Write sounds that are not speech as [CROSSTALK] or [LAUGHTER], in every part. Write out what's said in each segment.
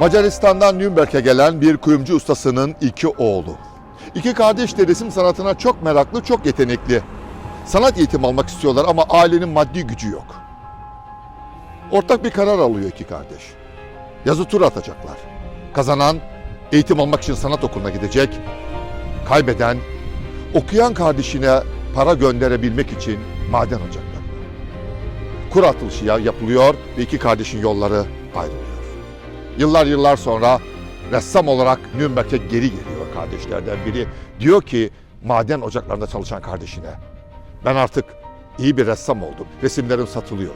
Macaristan'dan Nürnberg'e gelen bir kuyumcu ustasının iki oğlu. İki kardeş de resim sanatına çok meraklı, çok yetenekli. Sanat eğitimi almak istiyorlar ama ailenin maddi gücü yok. Ortak bir karar alıyor iki kardeş. Yazı tur atacaklar. Kazanan eğitim almak için sanat okuluna gidecek. Kaybeden okuyan kardeşine para gönderebilmek için maden ocaklarına. Kur atılışı ya- yapılıyor ve iki kardeşin yolları ayrılıyor. Yıllar yıllar sonra ressam olarak Nürnberg'e geri geliyor kardeşlerden biri. Diyor ki maden ocaklarında çalışan kardeşine ben artık iyi bir ressam oldum. Resimlerim satılıyor.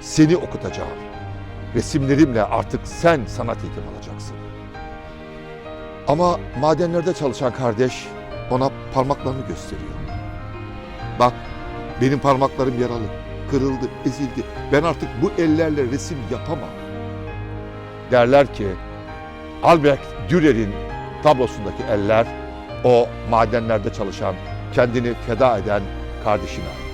Seni okutacağım. Resimlerimle artık sen sanat eğitimi alacaksın. Ama madenlerde çalışan kardeş ona parmaklarını gösteriyor. Bak benim parmaklarım yaralı, kırıldı, ezildi. Ben artık bu ellerle resim yapamam. Derler ki Albrecht Dürer'in tablosundaki eller o madenlerde çalışan, kendini feda eden kardeşine aittir.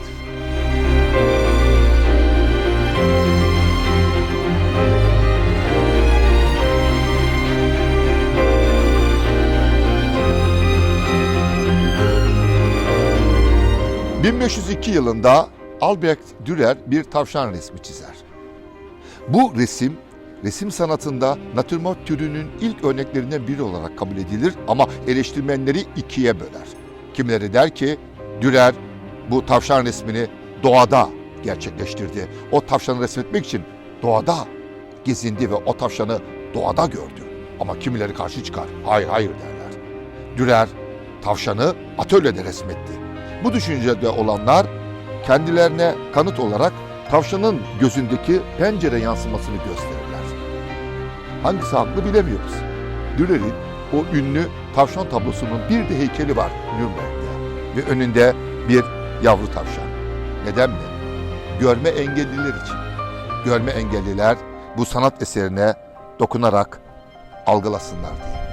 ...1502 yılında Albrecht Dürer bir tavşan resmi çizer. Bu resim, resim sanatında natürmort türünün ilk örneklerinden biri olarak kabul edilir ama eleştirmenleri ikiye böler. Kimileri der ki Dürer bu tavşan resmini doğada gerçekleştirdi. O tavşanı resmetmek için doğada gezindi ve o tavşanı doğada gördü. Ama kimileri karşı çıkar. Hayır hayır derler. Dürer tavşanı atölyede resmetti. Bu düşüncede olanlar kendilerine kanıt olarak tavşanın gözündeki pencere yansımasını gösterirler. Hangisi haklı bilemiyoruz. Dürer'in o ünlü tavşan tablosunun bir de heykeli var Nürnberg'de ve önünde bir yavru tavşan. Neden mi? Görme engelliler için. Görme engelliler bu sanat eserine dokunarak algılasınlar diye.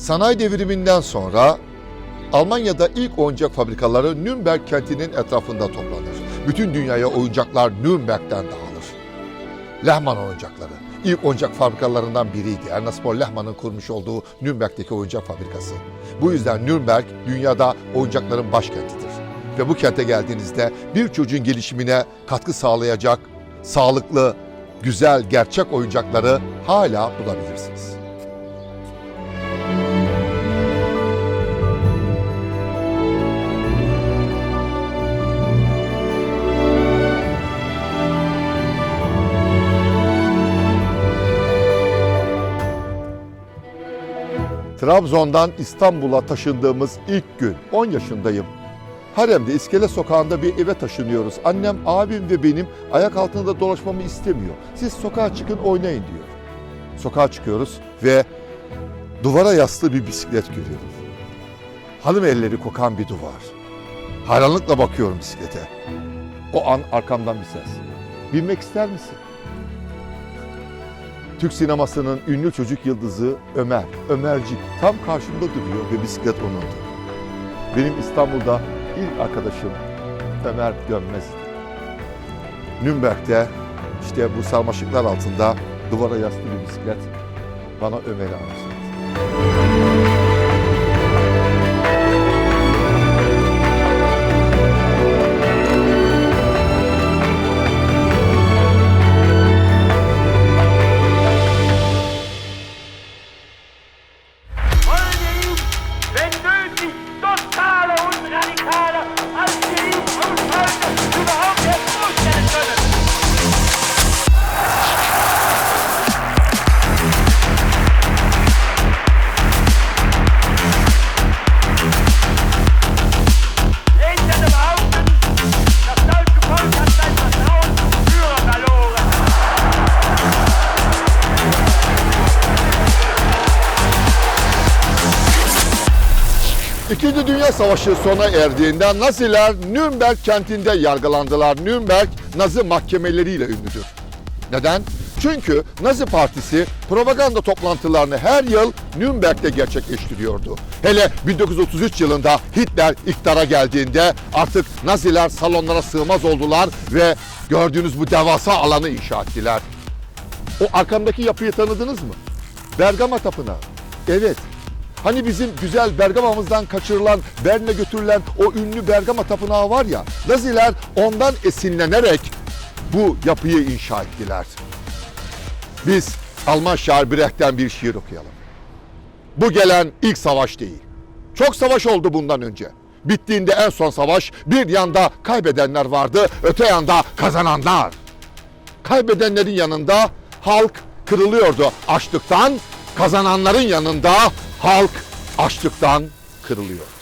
Sanayi devriminden sonra Almanya'da ilk oyuncak fabrikaları Nürnberg kentinin etrafında toplanır. Bütün dünyaya oyuncaklar Nürnberg'den dağılır. Lehman oyuncakları ilk oyuncak fabrikalarından biriydi. Ernest Paul Lehman'ın kurmuş olduğu Nürnberg'deki oyuncak fabrikası. Bu yüzden Nürnberg dünyada oyuncakların başkentidir. Ve bu kente geldiğinizde bir çocuğun gelişimine katkı sağlayacak sağlıklı, güzel, gerçek oyuncakları hala bulabilirsiniz. Trabzon'dan İstanbul'a taşındığımız ilk gün 10 yaşındayım. Harem'de İskele Sokağı'nda bir eve taşınıyoruz. Annem, abim ve benim ayak altında dolaşmamı istemiyor. Siz sokağa çıkın oynayın diyor. Sokağa çıkıyoruz ve duvara yaslı bir bisiklet görüyorum. Hanım elleri kokan bir duvar. Hayranlıkla bakıyorum bisiklete. O an arkamdan bir ses. Binmek ister misin? Türk sinemasının ünlü çocuk yıldızı Ömer, Ömercik tam karşımda duruyor ve bisiklet onundu. Benim İstanbul'da ilk arkadaşım Ömer Dönmez'di. Nürnberg'de işte bu sarmaşıklar altında duvara yaslı bir bisiklet bana Ömer'i anımsattı. İkinci Dünya Savaşı sona erdiğinde Naziler Nürnberg kentinde yargılandılar. Nürnberg Nazi mahkemeleriyle ünlüdür. Neden? Çünkü Nazi Partisi propaganda toplantılarını her yıl Nürnberg'de gerçekleştiriyordu. Hele 1933 yılında Hitler iktidara geldiğinde artık Naziler salonlara sığmaz oldular ve gördüğünüz bu devasa alanı inşa ettiler. O arkamdaki yapıyı tanıdınız mı? Bergama Tapınağı. Evet. Hani bizim güzel Bergama'mızdan kaçırılan, Berlin'e götürülen o ünlü Bergama Tapınağı var ya, Naziler ondan esinlenerek bu yapıyı inşa ettiler. Biz Alman şair Brecht'ten bir şiir okuyalım. Bu gelen ilk savaş değil. Çok savaş oldu bundan önce. Bittiğinde en son savaş bir yanda kaybedenler vardı, öte yanda kazananlar. Kaybedenlerin yanında halk kırılıyordu açlıktan, kazananların yanında halk açlıktan kırılıyor.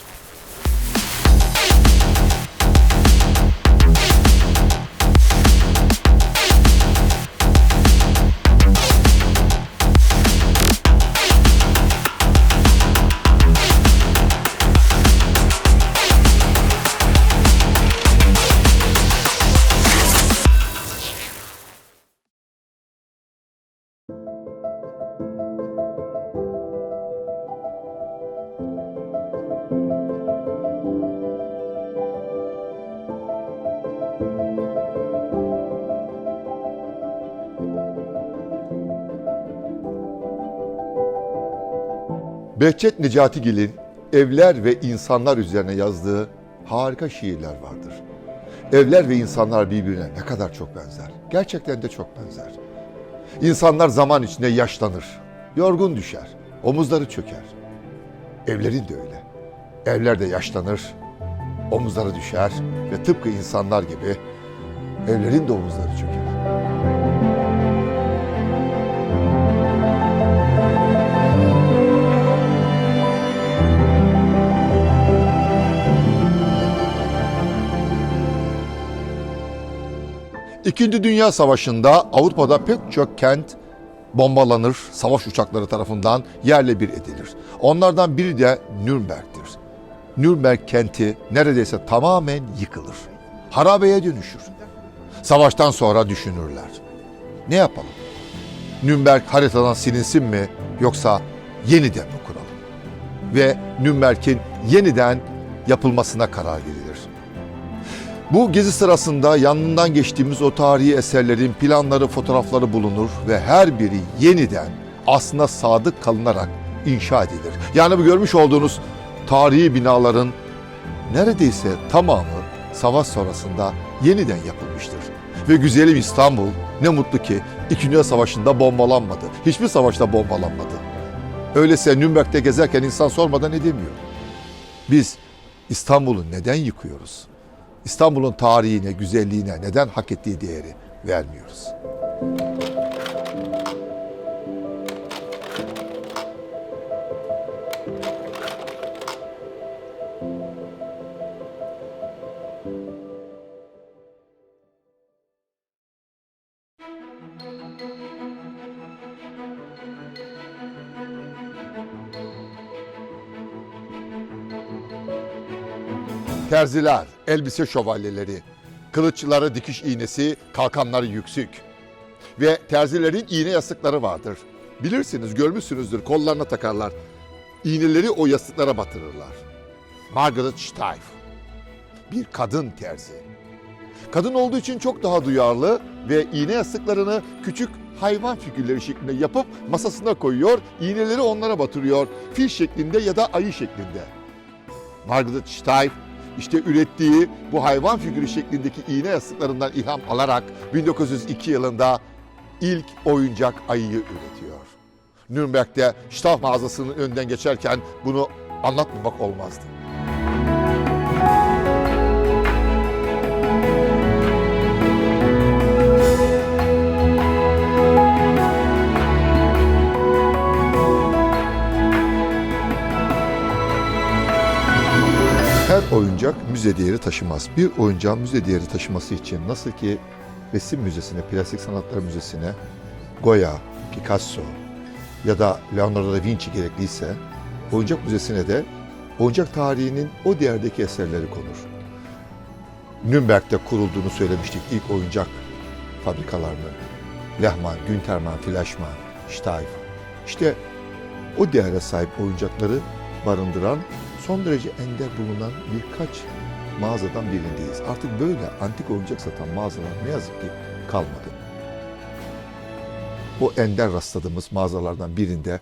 Behçet Necatigil'in evler ve insanlar üzerine yazdığı harika şiirler vardır. Evler ve insanlar birbirine ne kadar çok benzer. Gerçekten de çok benzer. İnsanlar zaman içinde yaşlanır, yorgun düşer, omuzları çöker. Evlerin de öyle. Evler de yaşlanır, omuzları düşer ve tıpkı insanlar gibi evlerin de omuzları çöker. İkinci Dünya Savaşı'nda Avrupa'da pek çok kent bombalanır, savaş uçakları tarafından yerle bir edilir. Onlardan biri de Nürnberg'tir. Nürnberg kenti neredeyse tamamen yıkılır. Harabeye dönüşür. Savaştan sonra düşünürler. Ne yapalım? Nürnberg haritadan silinsin mi yoksa yeniden mi kuralım? Ve Nürnberg'in yeniden yapılmasına karar verilir. Bu gezi sırasında yanından geçtiğimiz o tarihi eserlerin planları, fotoğrafları bulunur ve her biri yeniden aslına sadık kalınarak inşa edilir. Yani bu görmüş olduğunuz tarihi binaların neredeyse tamamı savaş sonrasında yeniden yapılmıştır. Ve güzelim İstanbul ne mutlu ki İkinci Dünya Savaşı'nda bombalanmadı. Hiçbir savaşta bombalanmadı. Öyleyse Nürnberg'de gezerken insan sormadan edemiyor. Biz İstanbul'u neden yıkıyoruz? İstanbul'un tarihine, güzelliğine neden hak ettiği değeri vermiyoruz? Terziler, elbise şövalyeleri, kılıççıları dikiş iğnesi, kalkanları yüksük. Ve terzilerin iğne yastıkları vardır. Bilirsiniz, görmüşsünüzdür, kollarına takarlar. İğneleri o yastıklara batırırlar. Margaret Steif, bir kadın terzi. Kadın olduğu için çok daha duyarlı ve iğne yastıklarını küçük hayvan figürleri şeklinde yapıp masasına koyuyor, iğneleri onlara batırıyor, fil şeklinde ya da ayı şeklinde. Margaret Steif işte ürettiği bu hayvan figürü şeklindeki iğne yastıklarından ilham alarak 1902 yılında ilk oyuncak ayıyı üretiyor. Nürnberg'de Staff mağazasının önünden geçerken bunu anlatmamak olmazdı. Her oyuncak müze değeri taşımaz. Bir oyuncağın müze değeri taşıması için nasıl ki resim müzesine, plastik sanatlar müzesine Goya, Picasso ya da Leonardo da Vinci gerekliyse oyuncak müzesine de oyuncak tarihinin o değerdeki eserleri konur. Nürnberg'de kurulduğunu söylemiştik ilk oyuncak fabrikalarını. Lehman, Günterman, Fleischmann, Steiff. İşte o değere sahip oyuncakları barındıran son derece ender bulunan birkaç mağazadan birindeyiz. Artık böyle antik oyuncak satan mağazalar ne yazık ki kalmadı. O ender rastladığımız mağazalardan birinde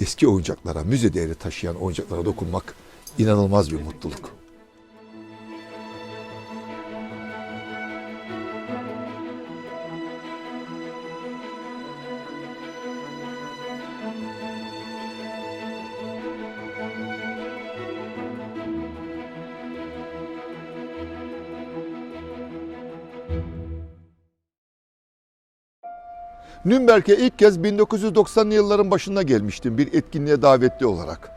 eski oyuncaklara, müze değeri taşıyan oyuncaklara dokunmak inanılmaz bir mutluluk. Nürnberg'e ilk kez 1990'lı yılların başında gelmiştim bir etkinliğe davetli olarak.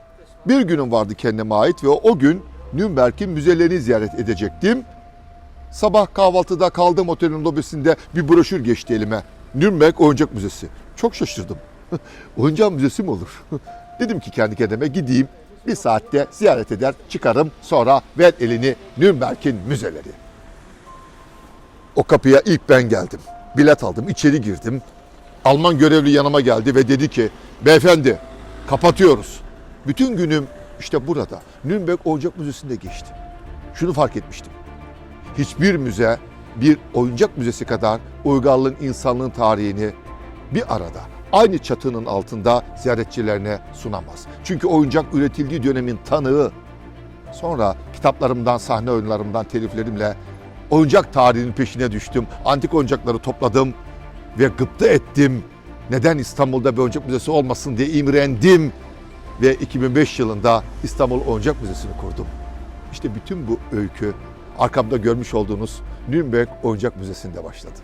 Bir günüm vardı kendime ait ve o gün Nürnberg'in müzelerini ziyaret edecektim. Sabah kahvaltıda kaldığım otelin lobisinde bir broşür geçti elime. Nürnberg Oyuncak Müzesi. Çok şaşırdım. [LAUGHS] Oyuncak müzesi mi olur? [LAUGHS] Dedim ki kendi kendime gideyim bir saatte ziyaret eder çıkarım sonra ver elini Nürnberg'in müzeleri. O kapıya ilk ben geldim. Bilet aldım, içeri girdim. Alman görevli yanıma geldi ve dedi ki, beyefendi kapatıyoruz. Bütün günüm işte burada, Nürnberg Oyuncak Müzesi'nde geçti. Şunu fark etmiştim. Hiçbir müze bir oyuncak müzesi kadar uygarlığın insanlığın tarihini bir arada, aynı çatının altında ziyaretçilerine sunamaz. Çünkü oyuncak üretildiği dönemin tanığı. Sonra kitaplarımdan, sahne oyunlarımdan, teliflerimle oyuncak tarihinin peşine düştüm. Antik oyuncakları topladım ve gıpta ettim. Neden İstanbul'da bir oyuncak müzesi olmasın diye imrendim. Ve 2005 yılında İstanbul Oyuncak Müzesi'ni kurdum. İşte bütün bu öykü arkamda görmüş olduğunuz Nürnberg Oyuncak Müzesi'nde başladı.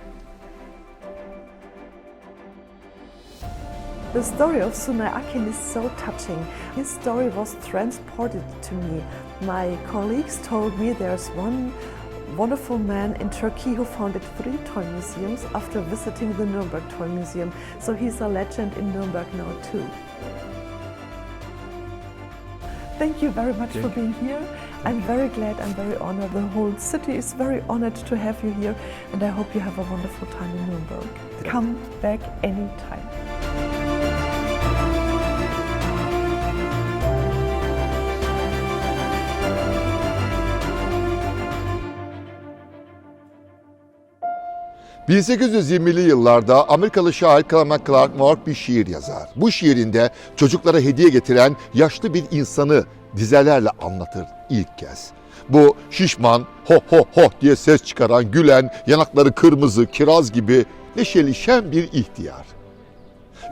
The story of Sunay Akin is so touching. His story was transported to me. My colleagues told me there's one wonderful man in Turkey who founded three toy museums after visiting the Nuremberg Toy Museum. So he's a legend in Nuremberg now too. Thank you very much for being here. I'm very glad, I'm very honored. The whole city is very honored to have you here, and I hope you have a wonderful time in Nuremberg. Come back anytime. 1820'li yıllarda Amerikalı şair Clement Clark Moore bir şiir yazar. Bu şiirinde çocuklara hediye getiren yaşlı bir insanı dizelerle anlatır ilk kez. Bu şişman, ho ho ho diye ses çıkaran, gülen, yanakları kırmızı, kiraz gibi neşeli şen bir ihtiyar.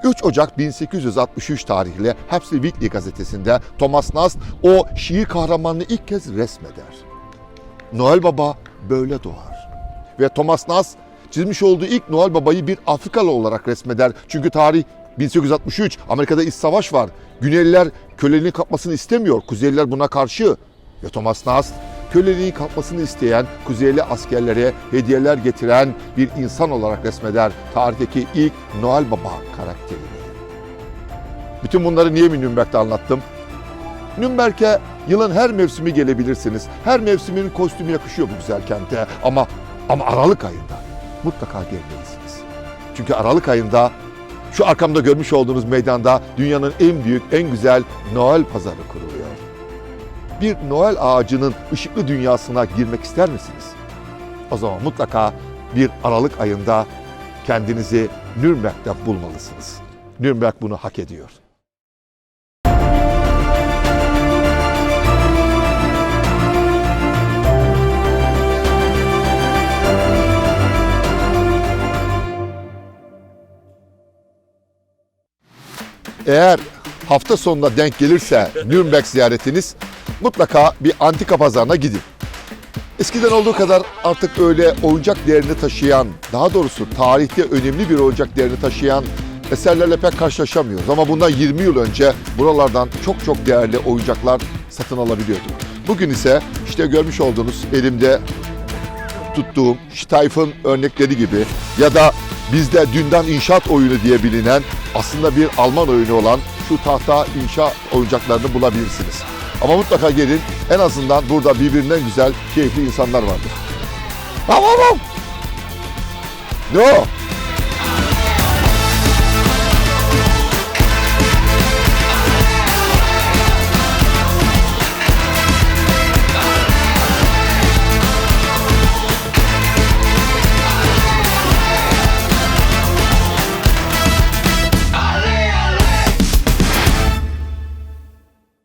3 Ocak 1863 tarihli Hapsi Weekly gazetesinde Thomas Nast o şiir kahramanını ilk kez resmeder. Noel Baba böyle doğar. Ve Thomas Nast çizmiş olduğu ilk Noel Baba'yı bir Afrikalı olarak resmeder. Çünkü tarih 1863, Amerika'da iç savaş var. Güneyliler köleliğin kalkmasını istemiyor, Kuzeyliler buna karşı. Ve Thomas Nast köleliğin kalkmasını isteyen Kuzeyli askerlere hediyeler getiren bir insan olarak resmeder tarihteki ilk Noel Baba karakterini. Bütün bunları niye mi Nürnberg'de anlattım? Nürnberg'e yılın her mevsimi gelebilirsiniz. Her mevsimin kostümü yakışıyor bu güzel kente ama ama Aralık ayında mutlaka gelmelisiniz. Çünkü Aralık ayında şu arkamda görmüş olduğunuz meydanda dünyanın en büyük, en güzel Noel pazarı kuruluyor. Bir Noel ağacının ışıklı dünyasına girmek ister misiniz? O zaman mutlaka bir Aralık ayında kendinizi Nürnberg'de bulmalısınız. Nürnberg bunu hak ediyor. Eğer hafta sonuna denk gelirse Nürnberg ziyaretiniz mutlaka bir antika pazarına gidin. Eskiden olduğu kadar artık öyle oyuncak değerini taşıyan, daha doğrusu tarihte önemli bir oyuncak değerini taşıyan eserlerle pek karşılaşamıyoruz. Ama bundan 20 yıl önce buralardan çok çok değerli oyuncaklar satın alabiliyorduk. Bugün ise işte görmüş olduğunuz elimde tuttuğum Steiff'ın örnekleri gibi ya da bizde dünden inşaat oyunu diye bilinen aslında bir Alman oyunu olan şu tahta inşa oyuncaklarını bulabilirsiniz. Ama mutlaka gelin en azından burada birbirinden güzel, keyifli insanlar vardır. Tamam. Ne o?